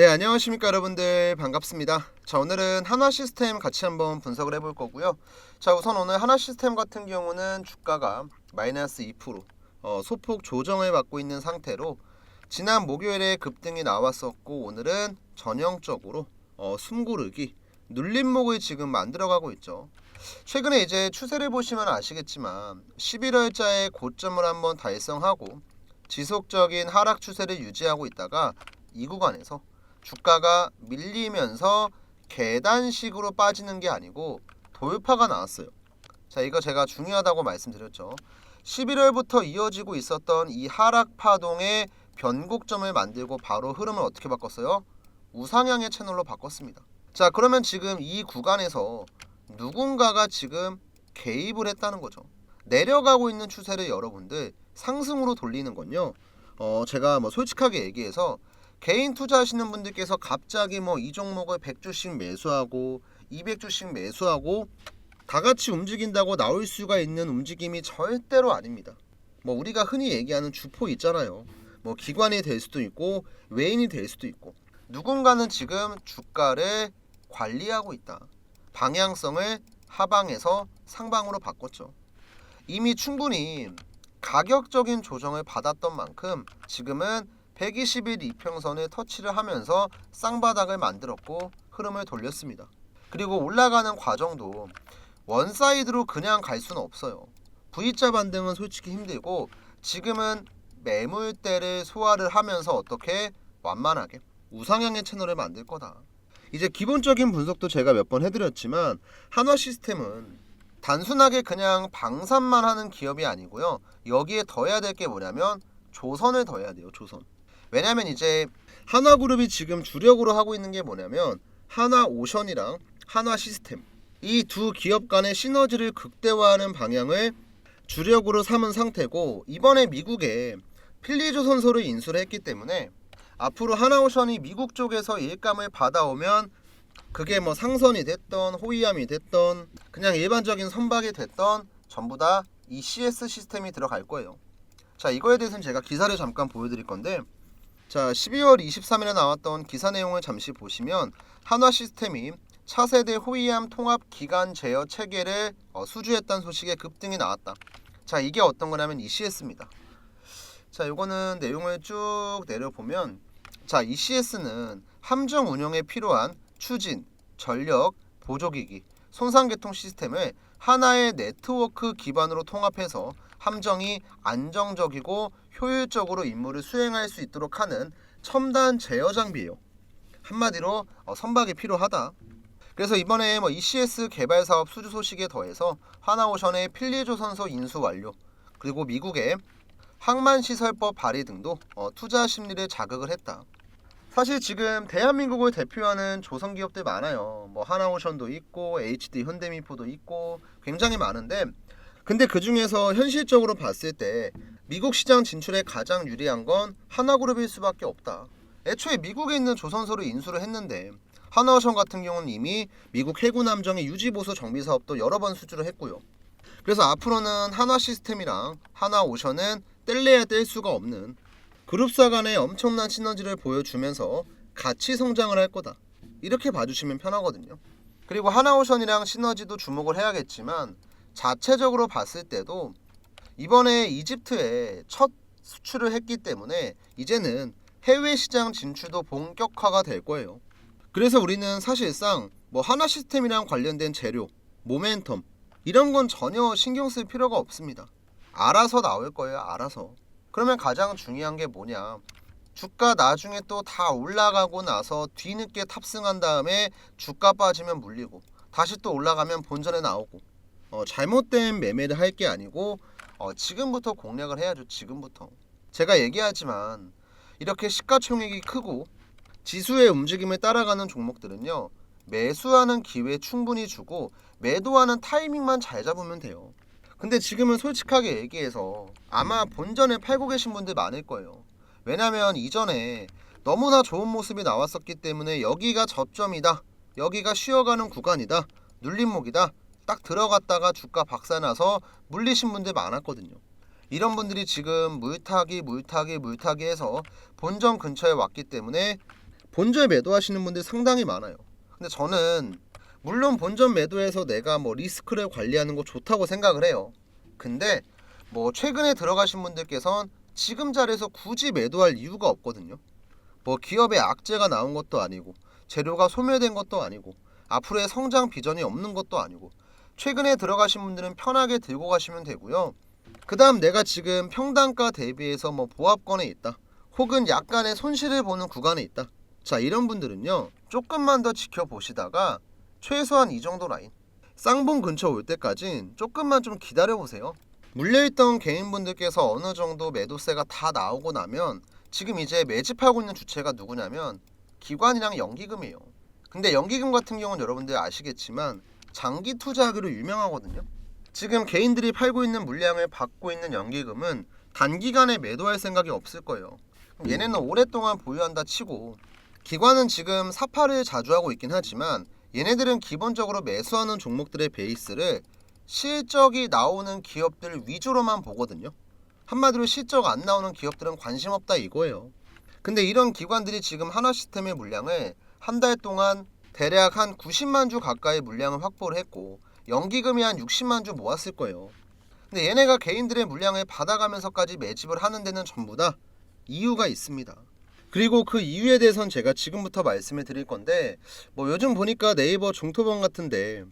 네, 안녕하십니까 여러분들 반갑습니다. 자, 오늘은 한화 시스템 같이 한번 분석을 해볼 거고요. 자, 우선 오늘 한화 시스템 같은 경우는 주가가 마이너스 2% 어, 소폭 조정을 받고 있는 상태로 지난 목요일에 급등이 나왔었고 오늘은 전형적으로 어, 숨고르기 눌림목을 지금 만들어가고 있죠. 최근에 이제 추세를 보시면 아시겠지만 11월자에 고점을 한번 달성하고 지속적인 하락 추세를 유지하고 있다가 이 구간에서 주가가 밀리면서 계단식으로 빠지는 게 아니고 돌파가 나왔어요. 자, 이거 제가 중요하다고 말씀드렸죠. 11월부터 이어지고 있었던 이 하락 파동의 변곡점을 만들고 바로 흐름을 어떻게 바꿨어요? 우상향의 채널로 바꿨습니다. 자, 그러면 지금 이 구간에서 누군가가 지금 개입을 했다는 거죠. 내려가고 있는 추세를 여러분들 상승으로 돌리는 건요. 어, 제가 뭐 솔직하게 얘기해서 개인 투자하시는 분들께서 갑자기 뭐 이 종목을 100주씩 매수하고 200주씩 매수하고 다 같이 움직인다고 나올 수가 있는 움직임이 절대로 아닙니다. 뭐 우리가 흔히 얘기하는 주포 있잖아요. 뭐 기관이 될 수도 있고 외인이 될 수도 있고 누군가는 지금 주가를 관리하고 있다. 방향성을 하방에서 상방으로 바꿨죠. 이미 충분히 가격적인 조정을 받았던 만큼 지금은 120일 이평선을 터치를 하면서 쌍바닥을 만들었고 흐름을 돌렸습니다. 그리고 올라가는 과정도 원사이드로 그냥 갈 수는 없어요. V자 반등은 솔직히 힘들고 지금은 매물대를 소화를 하면서 어떻게 완만하게 우상향의 채널을 만들 거다. 이제 기본적인 분석도 제가 몇 번 해드렸지만 한화 시스템은 단순하게 그냥 방산만 하는 기업이 아니고요. 여기에 더해야 될 게 뭐냐면 조선을 더해야 돼요. 조선. 왜냐면 이제 한화그룹이 지금 주력으로 하고 있는 게 뭐냐면 한화오션이랑 한화 시스템 이 두 기업 간의 시너지를 극대화하는 방향을 주력으로 삼은 상태고 이번에 미국에 필리조선소를 인수를 했기 때문에 앞으로 하나오션이 미국 쪽에서 일감을 받아오면 그게 뭐 상선이 됐던 호위함이 됐던 그냥 일반적인 선박이 됐던 전부 다 이 CS 시스템이 들어갈 거예요. 자 이거에 대해서는 제가 기사를 잠깐 보여드릴 건데 자 12월 23일에 나왔던 기사 내용을 잠시 보시면 한화 시스템이 차세대 호위함 통합 기간 제어 체계를 어, 수주했다는 소식에 급등이 나왔다. 자 이게 어떤 거냐면 ECS입니다. 자 요거는 내용을 쭉 내려보면 자 ECS는 함정 운영에 필요한 추진, 전력, 보조기기, 손상계통 시스템을 하나의 네트워크 기반으로 통합해서 함정이 안정적이고 효율적으로 임무를 수행할 수 있도록 하는 첨단 제어 장비예요. 한마디로 어, 선박이 필요하다. 그래서 이번에 뭐 ECS 개발 사업 수주 소식에 더해서 하나오션의 필리조선소 인수 완료 그리고 미국의 항만시설법 발의 등도 어, 투자 심리를 자극을 했다. 사실 지금 대한민국을 대표하는 조선 기업들 많아요. 뭐 하나오션도 있고 HD 현대미포도 있고 굉장히 많은데 근데 그 중에서 현실적으로 봤을 때 미국 시장 진출에 가장 유리한 건 하나그룹일 수밖에 없다. 애초에 미국에 있는 조선소를 인수를 했는데 하나오션 같은 경우는 이미 미국 해군 함정의 유지 보수 정비 사업도 여러 번 수주를 했고요. 그래서 앞으로는 한화 시스템이랑 하나 오션은 뗄래야 뗄 수가 없는 그룹사 간의 엄청난 시너지를 보여주면서 같이 성장을 할 거다. 이렇게 봐주시면 편하거든요. 그리고 하나오션이랑 시너지도 주목을 해야겠지만 자체적으로 봤을 때도 이번에 이집트에 첫 수출을 했기 때문에 이제는 해외 시장 진출도 본격화가 될 거예요. 그래서 우리는 사실상 뭐 하나 시스템이랑 관련된 재료, 모멘텀 이런 건 전혀 신경 쓸 필요가 없습니다. 알아서 나올 거예요. 알아서. 그러면 가장 중요한 게 뭐냐? 주가 나중에 또 다 올라가고 나서 뒤늦게 탑승한 다음에 주가 빠지면 물리고 다시 또 올라가면 본전에 나오고 어, 잘못된 매매를 할 게 아니고 어, 지금부터 공략을 해야죠. 지금부터. 제가 얘기하지만 이렇게 시가총액이 크고 지수의 움직임을 따라가는 종목들은요. 매수하는 기회 충분히 주고 매도하는 타이밍만 잘 잡으면 돼요. 근데 지금은 솔직하게 얘기해서 아마 본전에 팔고 계신 분들 많을 거예요. 왜냐면 이전에 너무나 좋은 모습이 나왔었기 때문에 여기가 저점이다. 여기가 쉬어가는 구간이다. 눌림목이다. 딱 들어갔다가 주가 박살나서 물리신 분들 많았거든요. 이런 분들이 지금 물타기 물타기 물타기 해서 본전 근처에 왔기 때문에 본전 매도하시는 분들이 상당히 많아요. 근데 저는 물론 본전 매도해서 내가 뭐 리스크를 관리하는 거 좋다고 생각을 해요. 근데 뭐 최근에 들어가신 분들께선 지금 자리에서 굳이 매도할 이유가 없거든요. 뭐 기업의 악재가 나온 것도 아니고 재료가 소멸된 것도 아니고 앞으로의 성장 비전이 없는 것도 아니고 최근에 들어가신 분들은 편하게 들고 가시면 되고요. 그 다음 내가 지금 평단가 대비해서 뭐 보합권에 있다. 혹은 약간의 손실을 보는 구간에 있다. 자, 이런 분들은요. 조금만 더 지켜보시다가 최소한 이 정도 라인 쌍봉 근처 올 때까진 조금만 좀 기다려 보세요. 물려있던 개인분들께서 어느 정도 매도세가 다 나오고 나면 지금 이제 매집하고 있는 주체가 누구냐면 기관이랑 연기금이에요. 근데 연기금 같은 경우는 여러분들 아시겠지만 장기 투자하기로 유명하거든요. 지금 개인들이 팔고 있는 물량을 받고 있는 연기금은 단기간에 매도할 생각이 없을 거예요. 그럼 얘네는 오랫동안 보유한다 치고 기관은 지금 사파를 자주 하고 있긴 하지만 얘네들은 기본적으로 매수하는 종목들의 베이스를 실적이 나오는 기업들 위주로만 보거든요. 한마디로 실적 안 나오는 기업들은 관심 없다 이거예요. 근데 이런 기관들이 지금 하나 시스템의 물량을 한 달 동안 대략 한 90만 주 가까이 물량을 확보를 했고 연기금이 한 60만 주 모았을 거예요. 근데 얘네가 개인들의 물량을 받아가면서까지 매집을 하는 데는 전부 다 이유가 있습니다. 그리고 그 이유에 대해선 제가 지금부터 말씀을 드릴 건데 뭐 요즘 보니까 네이버 종토방 같은데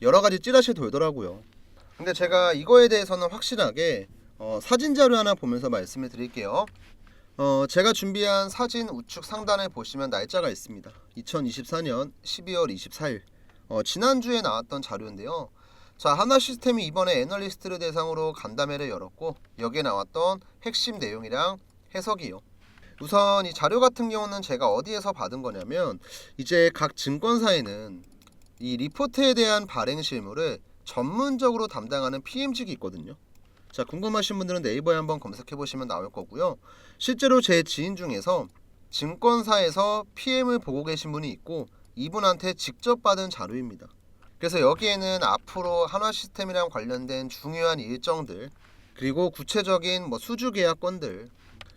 여러 가지 찌라시 돌더라고요. 근데 제가 이거에 대해서는 확실하게 어, 사진 자료 하나 보면서 말씀을 드릴게요. 어, 제가 준비한 사진 우측 상단에 보시면 날짜가 있습니다. 2024년 12월 24일. 어, 지난주에 나왔던 자료인데요. 자, 하나 시스템이 이번에 애널리스트를 대상으로 간담회를 열었고 여기에 나왔던 핵심 내용이랑 해석이요. 우선 이 자료 같은 경우는 제가 어디에서 받은 거냐면 이제 각 증권사에는 이 리포트에 대한 발행 실무를 전문적으로 담당하는 PM직이 있거든요. 자, 궁금하신 분들은 네이버에 한번 검색해 보시면 나올 거고요. 실제로 제 지인 중에서 증권사에서 PM을 보고 계신 분이 있고 이분한테 직접 받은 자료입니다. 그래서 여기에는 앞으로 한화 시스템이랑 관련된 중요한 일정들 그리고 구체적인 뭐 수주 계약건들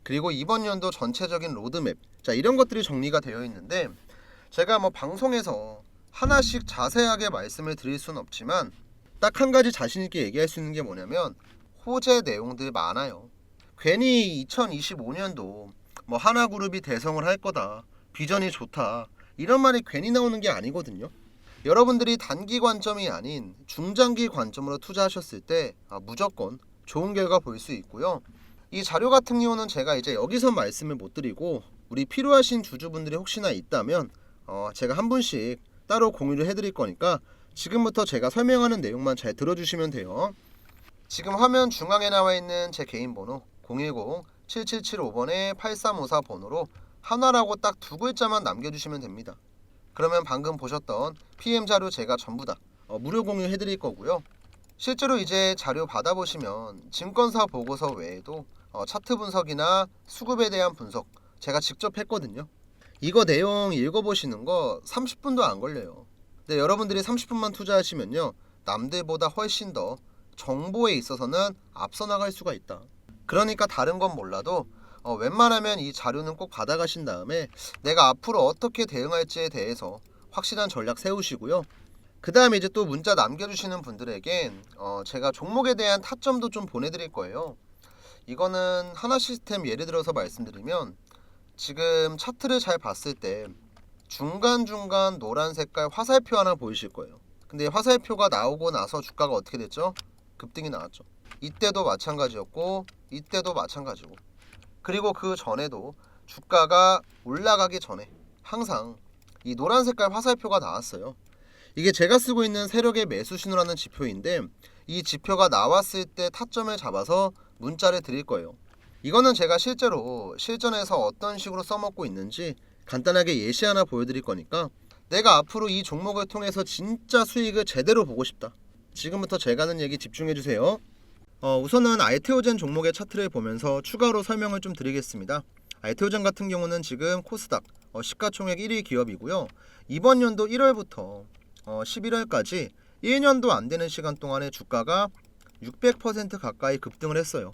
그리고 이번 연도 전체적인 로드맵 자 이런 것들이 정리가 되어 있는데 제가 뭐 방송에서 하나씩 자세하게 말씀을 드릴 수는 없지만 딱 한 가지 자신 있게 얘기할 수 있는 게 뭐냐면 호재 내용들 많아요. 괜히 2025년도 뭐 하나그룹이 대성을 할 거다. 비전이 좋다. 이런 말이 괜히 나오는 게 아니거든요. 여러분들이 단기 관점이 아닌 중장기 관점으로 투자하셨을 때 아, 무조건 좋은 결과 볼 수 있고요. 이 자료 같은 경우는 제가 이제 여기서 말씀을 못 드리고 우리 필요하신 주주분들이 혹시나 있다면 어, 제가 한 분씩 따로 공유를 해드릴 거니까 지금부터 제가 설명하는 내용만 잘 들어주시면 돼요. 지금 화면 중앙에 나와 있는 제 개인 번호 010-7775번에 8354 번호로 하나라고 딱 두 글자만 남겨주시면 됩니다. 그러면 방금 보셨던 PM 자료 제가 전부 다 어, 무료 공유해 드릴 거고요. 실제로 이제 자료 받아보시면 증권사 보고서 외에도 어, 차트 분석이나 수급에 대한 분석 제가 직접 했거든요. 이거 내용 읽어보시는 거 30분도 안 걸려요. 근데 여러분들이 30분만 투자하시면요. 남들보다 훨씬 더 정보에 있어서는 앞서 나갈 수가 있다. 그러니까 다른 건 몰라도 어, 웬만하면 이 자료는 꼭 받아가신 다음에 내가 앞으로 어떻게 대응할지에 대해서 확실한 전략 세우시고요. 그 다음에 이제 또 문자 남겨주시는 분들에겐 어, 제가 종목에 대한 타점도 좀 보내드릴 거예요. 이거는 하나 시스템 예를 들어서 말씀드리면 지금 차트를 잘 봤을 때 중간중간 노란 색깔 화살표 하나 보이실 거예요. 근데 화살표가 나오고 나서 주가가 어떻게 됐죠? 급등이 나왔죠. 이때도 마찬가지였고 이때도 마찬가지고 그리고 그 전에도 주가가 올라가기 전에 항상 이 노란 색깔 화살표가 나왔어요. 이게 제가 쓰고 있는 세력의 매수 신호라는 지표인데 이 지표가 나왔을 때 타점을 잡아서 문자를 드릴 거예요. 이거는 제가 실제로 실전에서 어떤 식으로 써먹고 있는지 간단하게 예시 하나 보여드릴 거니까 내가 앞으로 이 종목을 통해서 진짜 수익을 제대로 보고 싶다. 지금부터 제가 하는 얘기 집중해 주세요. 어, 우선은 알테오젠 종목의 차트를 보면서 추가로 설명을 좀 드리겠습니다. 알테오젠 같은 경우는 지금 코스닥 어, 시가총액 1위 기업이고요. 이번 연도 1월부터 어, 11월까지 1년도 안 되는 시간 동안에 주가가 600% 가까이 급등을 했어요.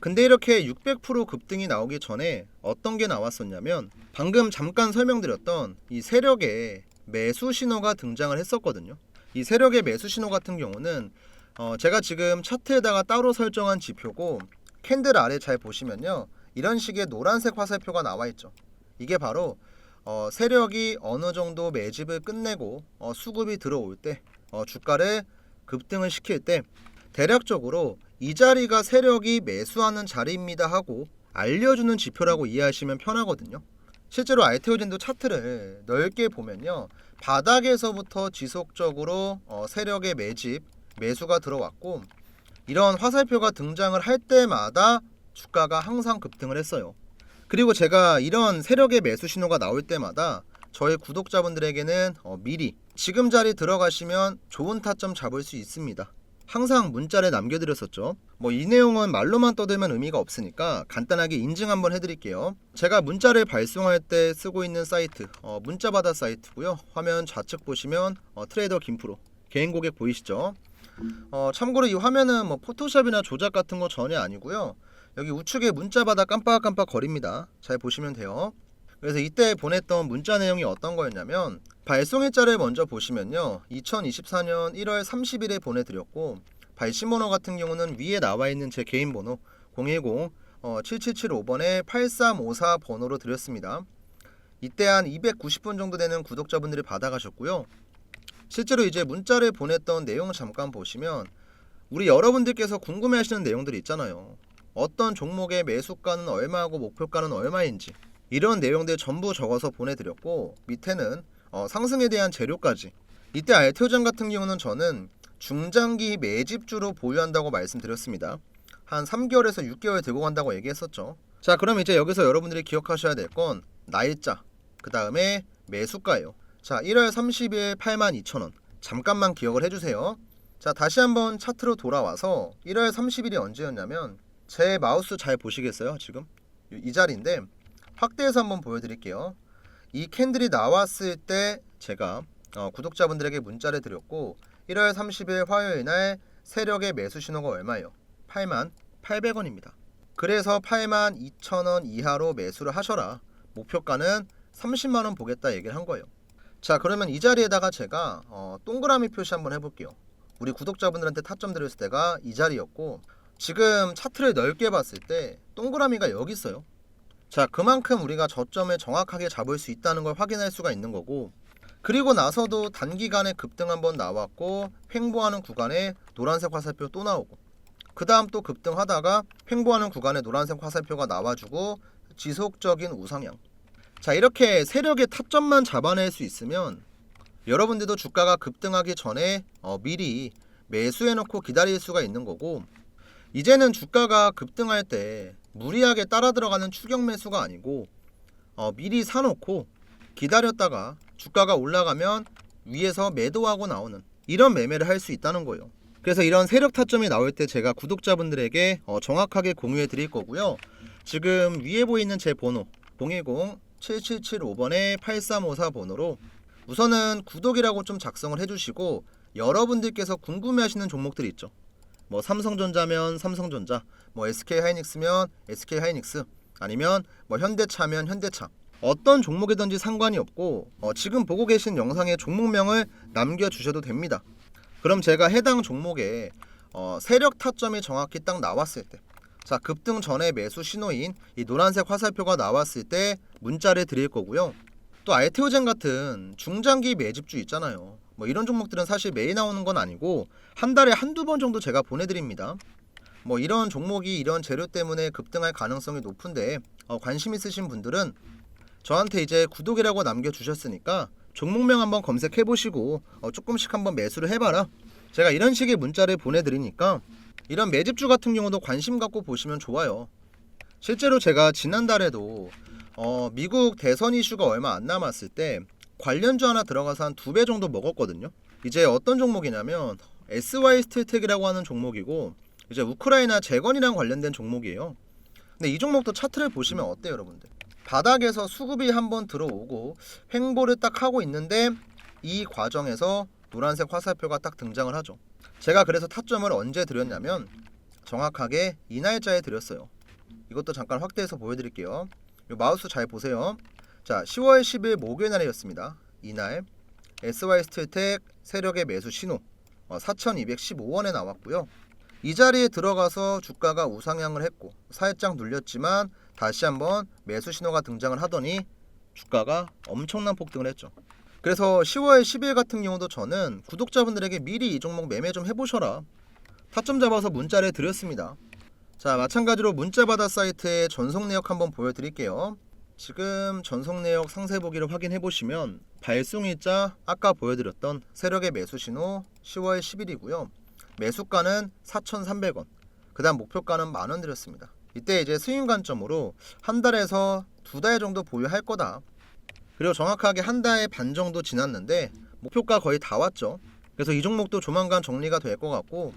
근데 이렇게 600% 급등이 나오기 전에 어떤 게 나왔었냐면 방금 잠깐 설명드렸던 이 세력의 매수 신호가 등장을 했었거든요. 이 세력의 매수 신호 같은 경우는 어 제가 지금 차트에다가 따로 설정한 지표고 캔들 아래 잘 보시면요. 이런 식의 노란색 화살표가 나와 있죠. 이게 바로 어 세력이 어느 정도 매집을 끝내고 어 수급이 들어올 때 어 주가를 급등을 시킬 때 대략적으로 이 자리가 세력이 매수하는 자리입니다 하고 알려주는 지표라고 이해하시면 편하거든요. 실제로 알테오젠도 차트를 넓게 보면요. 바닥에서부터 지속적으로 어, 세력의 매집, 매수가 들어왔고 이런 화살표가 등장을 할 때마다 주가가 항상 급등을 했어요. 그리고 제가 이런 세력의 매수 신호가 나올 때마다 저희 구독자분들에게는 어, 미리 지금 자리 들어가시면 좋은 타점 잡을 수 있습니다. 항상 문자를 남겨드렸었죠. 뭐 이 내용은 말로만 떠들면 의미가 없으니까 간단하게 인증 한번 해드릴게요. 제가 문자를 발송할 때 쓰고 있는 사이트, 어, 문자받아 사이트고요. 화면 좌측 보시면 어, 트레이더 김프로 개인 고객 보이시죠? 어, 참고로 이 화면은 뭐 포토샵이나 조작 같은 거 전혀 아니고요. 여기 우측에 문자받아 깜빡깜빡 거립니다. 잘 보시면 돼요. 그래서 이때 보냈던 문자 내용이 어떤 거였냐면 발송일자를 먼저 보시면요. 2024년 1월 30일에 보내드렸고 발신 번호 같은 경우는 위에 나와 있는 제 개인 번호 010 어, 7775번에 8354 번호로 드렸습니다. 이때 한 290분 정도 되는 구독자분들이 받아가셨고요. 실제로 이제 문자를 보냈던 내용을 잠깐 보시면 우리 여러분들께서 궁금해하시는 내용들이 있잖아요. 어떤 종목의 매수가는 얼마고 목표가는 얼마인지 이런 내용들 전부 적어서 보내드렸고 밑에는 어, 상승에 대한 재료까지 이때 알테오전 같은 경우는 저는 중장기 매집주로 보유한다고 말씀드렸습니다. 한 3개월에서 6개월 들고 간다고 얘기했었죠. 자 그럼 이제 여기서 여러분들이 기억하셔야 될 건 날짜 그 다음에 매수가예요. 자 1월 30일 82,000원 잠깐만 기억을 해주세요. 자 다시 한번 차트로 돌아와서 1월 30일이 언제였냐면 제 마우스 잘 보시겠어요 지금 이 자리인데 확대해서 한번 보여드릴게요. 이 캔들이 나왔을 때 제가 어, 구독자분들에게 문자를 드렸고 1월 30일 화요일 날 세력의 매수 신호가 얼마예요? 8만 800원입니다. 그래서 8만 2천원 이하로 매수를 하셔라. 목표가는 30만 원 보겠다 얘기를 한 거예요. 자 그러면 이 자리에다가 제가 어, 동그라미 표시 한번 해볼게요. 우리 구독자분들한테 타점 드렸을 때가 이 자리였고 지금 차트를 넓게 봤을 때 동그라미가 여기 있어요. 자, 그만큼 우리가 저점을 정확하게 잡을 수 있다는 걸 확인할 수가 있는 거고 그리고 나서도 단기간에 급등 한번 나왔고 횡보하는 구간에 노란색 화살표 또 나오고 그 다음 또 급등하다가 횡보하는 구간에 노란색 화살표가 나와주고 지속적인 우상향. 자 이렇게 세력의 타점만 잡아낼 수 있으면 여러분들도 주가가 급등하기 전에 어, 미리 매수해놓고 기다릴 수가 있는 거고 이제는 주가가 급등할 때 무리하게 따라 들어가는 추격 매수가 아니고 어, 미리 사놓고 기다렸다가 주가가 올라가면 위에서 매도하고 나오는 이런 매매를 할 수 있다는 거예요. 그래서 이런 세력 타점이 나올 때 제가 구독자분들에게 어, 정확하게 공유해 드릴 거고요. 지금 위에 보이는 제 번호 010-7775번에 8354 번호로 우선은 구독이라고 좀 작성을 해주시고 여러분들께서 궁금해하시는 종목들이 있죠. 뭐 삼성전자면 삼성전자, 뭐 SK 하이닉스면 SK 하이닉스, 아니면 뭐 현대차면 현대차. 어떤 종목이든지 상관이 없고 어, 지금 보고 계신 영상의 종목명을 남겨주셔도 됩니다. 그럼 제가 해당 종목에 어, 세력 타점이 정확히 딱 나왔을 때, 자 급등 전에 매수 신호인 이 노란색 화살표가 나왔을 때 문자를 드릴 거고요. 또 알테오젠 같은 중장기 매집주 있잖아요. 뭐 이런 종목들은 사실 매일 나오는 건 아니고 한 달에 한두 번 정도 제가 보내드립니다. 뭐 이런 종목이 이런 재료 때문에 급등할 가능성이 높은데 어, 관심 있으신 분들은 저한테 이제 구독이라고 남겨주셨으니까 종목명 한번 검색해 보시고 어, 조금씩 한번 매수를 해봐라. 제가 이런 식의 문자를 보내드리니까 이런 매집주 같은 경우도 관심 갖고 보시면 좋아요. 실제로 제가 지난달에도 어, 미국 대선 이슈가 얼마 안 남았을 때 관련주 하나 들어가서 한 두 배 정도 먹었거든요. 이제 어떤 종목이냐면 SY 스틸텍이라고 하는 종목이고 이제 우크라이나 재건이랑 관련된 종목이에요. 근데 이 종목도 차트를 보시면 어때요, 여러분들? 바닥에서 수급이 한번 들어오고 횡보를 딱 하고 있는데 이 과정에서 노란색 화살표가 딱 등장을 하죠. 제가 그래서 타점을 언제 드렸냐면 정확하게 이 날짜에 드렸어요. 이것도 잠깐 확대해서 보여드릴게요. 요 마우스 잘 보세요. 자, 10월 10일 목요일 날이었습니다. 이날 SY 스틸텍 세력의 매수 신호 어, 4,215원에 나왔고요. 이 자리에 들어가서 주가가 우상향을 했고 살짝 눌렸지만 다시 한번 매수 신호가 등장을 하더니 주가가 엄청난 폭등을 했죠. 그래서 10월 10일 같은 경우도 저는 구독자분들에게 미리 이 종목 매매 좀 해보셔라. 타점 잡아서 문자를 드렸습니다. 자, 마찬가지로 문자바다 사이트의 전송 내역 한번 보여드릴게요. 지금 전송 내역 상세 보기를 확인해 보시면 발송일자 아까 보여드렸던 세력의 매수 신호 10월 10일이고요. 매수가는 4,300원. 그다음 목표가는 만원 드렸습니다. 이때 이제 스윙 관점으로 한 달에서 두 달 정도 보유할 거다. 그리고 정확하게 한 달 반 정도 지났는데 목표가 거의 다 왔죠. 그래서 이 종목도 조만간 정리가 될 것 같고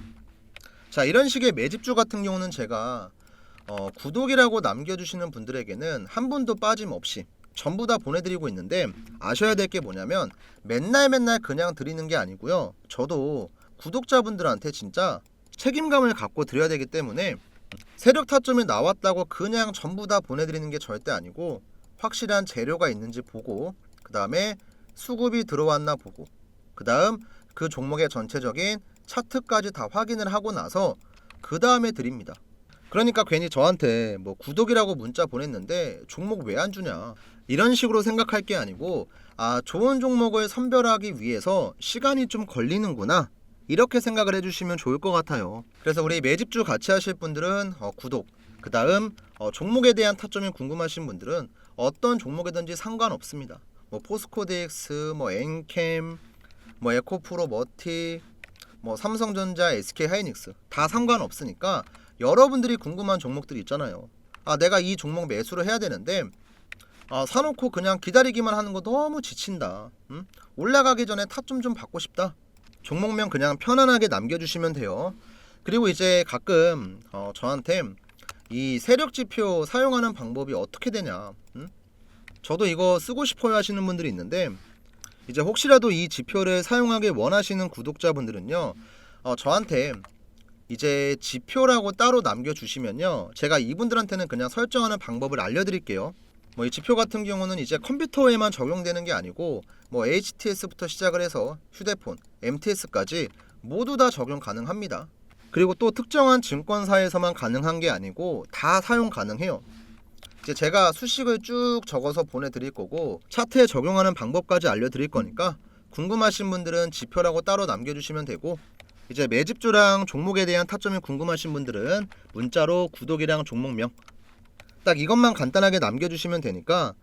자 이런 식의 매집주 같은 경우는 제가 어, 구독이라고 남겨주시는 분들에게는 한 분도 빠짐없이 전부 다 보내드리고 있는데 아셔야 될 게 뭐냐면 맨날 맨날 그냥 드리는 게 아니고요. 저도 구독자분들한테 진짜 책임감을 갖고 드려야 되기 때문에 세력 타점이 나왔다고 그냥 전부 다 보내드리는 게 절대 아니고 확실한 재료가 있는지 보고 그 다음에 수급이 들어왔나 보고 그 다음 그 종목의 전체적인 차트까지 다 확인을 하고 나서 그 다음에 드립니다. 그러니까 괜히 저한테 뭐 구독이라고 문자 보냈는데 종목 왜 안 주냐 이런 식으로 생각할 게 아니고 아 좋은 종목을 선별하기 위해서 시간이 좀 걸리는구나 이렇게 생각을 해주시면 좋을 것 같아요. 그래서 우리 매집주 같이 하실 분들은 어, 구독 그 다음 어, 종목에 대한 타점이 궁금하신 분들은 어떤 종목이든지 상관없습니다. 뭐 포스코DX, 뭐 엔캠, 뭐 에코프로 머티, 뭐 삼성전자, SK 하이닉스 다 상관없으니까 여러분들이 궁금한 종목들이 있잖아요. 아 내가 이 종목 매수를 해야 되는데 아 사놓고 그냥 기다리기만 하는 거 너무 지친다. 음? 올라가기 전에 타점 좀 받고 싶다. 종목명 그냥 편안하게 남겨주시면 돼요. 그리고 이제 가끔 어, 저한테 이 세력 지표 사용하는 방법이 어떻게 되냐. 음? 저도 이거 쓰고 싶어요 하시는 분들이 있는데 이제 혹시라도 이 지표를 사용하길 원하시는 구독자분들은요. 어, 저한테 이제 지표라고 따로 남겨주시면요. 제가 이분들한테는 그냥 설정하는 방법을 알려드릴게요. 뭐 이 지표 같은 경우는 이제 컴퓨터에만 적용되는 게 아니고 뭐 HTS부터 시작을 해서 휴대폰, MTS까지 모두 다 적용 가능합니다. 그리고 또 특정한 증권사에서만 가능한 게 아니고 다 사용 가능해요. 이제 제가 수식을 쭉 적어서 보내드릴 거고 차트에 적용하는 방법까지 알려드릴 거니까 궁금하신 분들은 지표라고 따로 남겨주시면 되고 이제 매집주랑 종목에 대한 타점이 궁금하신 분들은 문자로 구독이랑 종목명 딱 이것만 간단하게 남겨주시면 되니까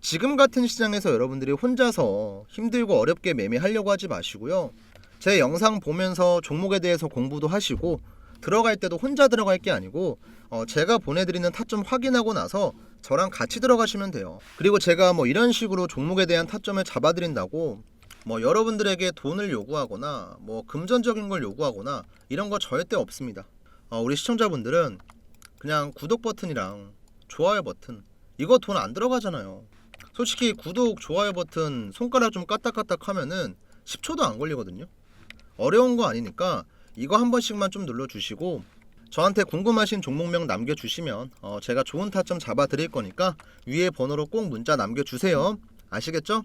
지금 같은 시장에서 여러분들이 혼자서 힘들고 어렵게 매매하려고 하지 마시고요. 제 영상 보면서 종목에 대해서 공부도 하시고 들어갈 때도 혼자 들어갈 게 아니고 어, 제가 보내드리는 타점 확인하고 나서 저랑 같이 들어가시면 돼요. 그리고 제가 뭐 이런 식으로 종목에 대한 타점을 잡아드린다고 뭐 여러분들에게 돈을 요구하거나 뭐 금전적인 걸 요구하거나 이런 거 절대 없습니다. 어, 우리 시청자분들은 그냥 구독 버튼이랑 좋아요 버튼 이거 돈 안 들어가잖아요. 솔직히 구독 좋아요 버튼 손가락 좀 까딱까딱 하면은 10초도 안 걸리거든요. 어려운 거 아니니까 이거 한 번씩만 좀 눌러주시고 저한테 궁금하신 종목명 남겨주시면 어, 제가 좋은 타점 잡아드릴 거니까 위에 번호로 꼭 문자 남겨주세요. 아시겠죠?